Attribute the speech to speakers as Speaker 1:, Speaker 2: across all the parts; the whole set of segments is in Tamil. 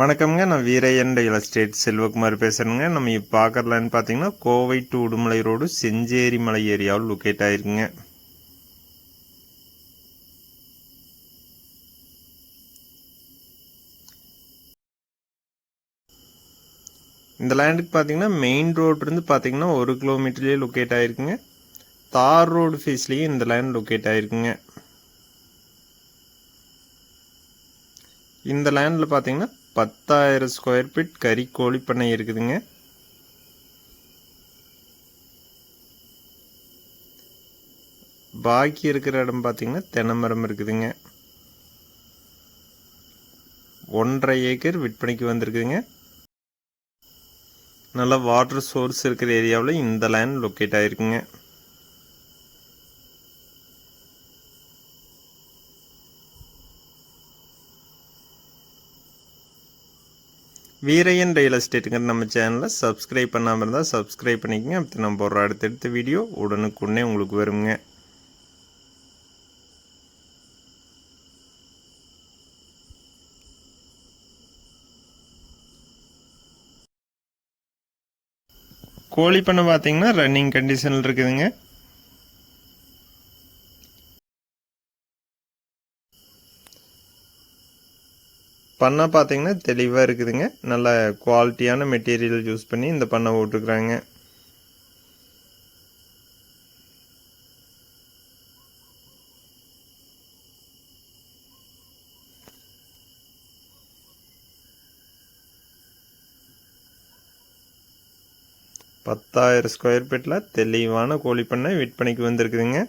Speaker 1: வணக்கம்ங்க. நான் வீரையன் ரியல் எஸ்டேட் செல்வகுமார் பேசுகிறேங்க நம்ம இப்போ பார்க்குறலான்னு பார்த்தீங்கன்னா கோவை டு உடுமலை ரோடு செஞ்சேரி மலை ஏரியாவில் லொக்கேட் ஆயிருக்குங்க. இந்த லேண்டுக்கு பார்த்தீங்கன்னா மெயின் ரோட்லேருந்து பார்த்தீங்கன்னா ஒரு கிலோமீட்டர்லேயே லொக்கேட் ஆயிருக்குங்க. தார் ரோடு ஃபேஸ்லேயும் இந்த லேண்ட் லொக்கேட் ஆயிருக்குங்க. இந்த லேண்டில் பார்த்தீங்கன்னா பத்தாயிரம் ஸ்கொயர் ஃபீட் கறி கோழி பண்ணை இருக்குதுங்க. பாக்கி இருக்கிற இடம் பார்த்தீங்கன்னா தென்னை மரம் இருக்குதுங்க. ஒன்றரை ஏக்கர் விற்பனைக்கு வந்திருக்குதுங்க. நல்ல வாட்டர் சோர்ஸ் இருக்கிற ஏரியாவில் இந்த லேண்ட் லொக்கேட் ஆகிருக்குங்க வீரையன் ரியல் எஸ்டேட்டுங்கிற நம்ம சேனலில் சப்ஸ்கிரைப் பண்ணாமல் இருந்தால் சப்ஸ்கிரைப் பண்ணிக்கங்க. அப்படி நம்ம போடுற அடுத்தடுத்த வீடியோ உடனுக்குடனே உங்களுக்கு வருங்க. கோழி பண்ணை பார்த்தீங்கன்னா ரன்னிங் கண்டிஷனில் இருக்குதுங்க. பண்ணை பார்த்தீங்கன்னா தெளிவாக இருக்குதுங்க. நல்ல குவாலிட்டியான மெட்டீரியல் யூஸ் பண்ணி இந்த பண்ணை போட்டுருக்குறாங்க பத்தாயிரம் ஸ்கொயர் ஃபீட்டில் தெளிவான கோழி பண்ணை விற்பனைக்கு வந்திருக்குதுங்க.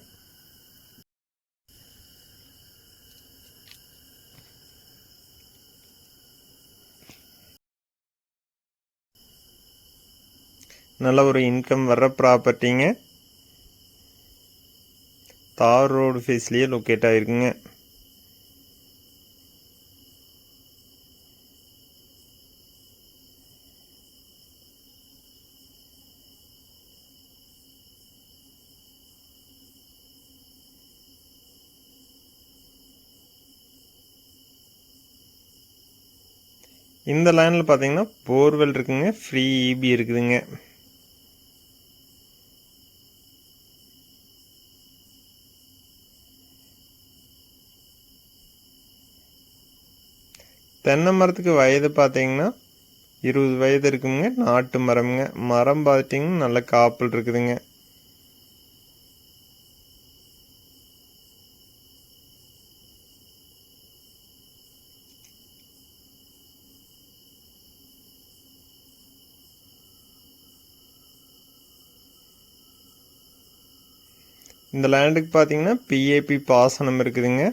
Speaker 1: நல்ல ஒரு இன்கம் வர்ற ப்ராப்பர்ட்டிங்க தார் ரோடு ஃபேஸ்லேயே லொக்கேட் ஆகிருக்குங்க இந்த லைனில் பார்த்தீங்கன்னா போர்வெல் இருக்குதுங்க ஃப்ரீ இபி இருக்குதுங்க. தென்னை மரத்துக்கு வயது பார்த்தீங்கன்னா இருபது வயது இருக்குங்க நாட்டு மரம்ங்க. மரம் பார்த்தீங்கன்னா நல்ல காப்பல் இருக்குதுங்க. இந்த லேண்டுக்கு பார்த்தீங்கன்னா பிஏபி பாசனம் இருக்குதுங்க.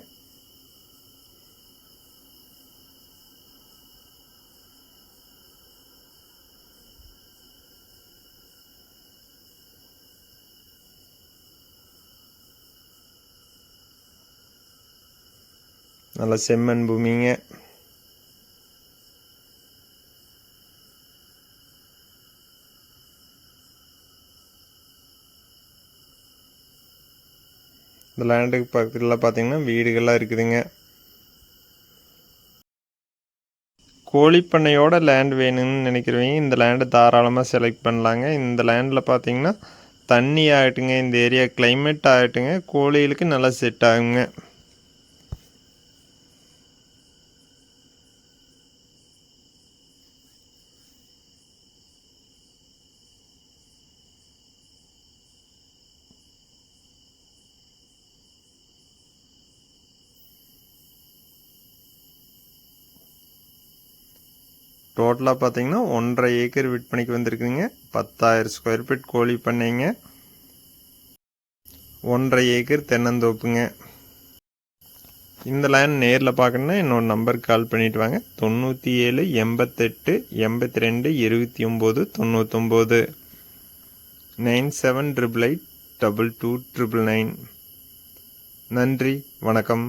Speaker 1: நல்ல செம்மண் பூமிங்க இந்த லேண்டுக்கு பக்கத்தில் பார்த்தீங்கன்னா வீடுகள்லாம் இருக்குதுங்க கோழிப்பண்ணையோட லேண்ட் வேணும்னு நினைக்கிறவங்க இந்த லேண்டை தாராளமாக செலக்ட் பண்ணலாங்க இந்த லேண்டில் பார்த்தீங்கன்னா தண்ணி ஆகட்டுங்க இந்த ஏரியா கிளைமேட் ஆகட்டுங்க கோழிகளுக்கு நல்லா செட் ஆகுங்க டோட்டலாக பார்த்தீங்கன்னா ஒன்றரை ஏக்கர் விற்பனைக்கு வந்திருக்குதுங்க. பத்தாயிரம் ஸ்கொயர் ஃபீட் கோழி பண்ணைங்க. ஒன்றரை ஏக்கர் தென்னந்தோப்புங்க. இந்த லேண்ட் நேரில் பார்க்கணுன்னா என்னோட நம்பருக்கு கால் பண்ணிட்டு வாங்க. தொண்ணூற்றி ஏழு எண்பத்தெட்டு எண்பத்தி ரெண்டு இருபத்தி ஒம்பது தொண்ணூத்தொம்பது. Nine seven triple eight double two triple nine நன்றி வணக்கம்.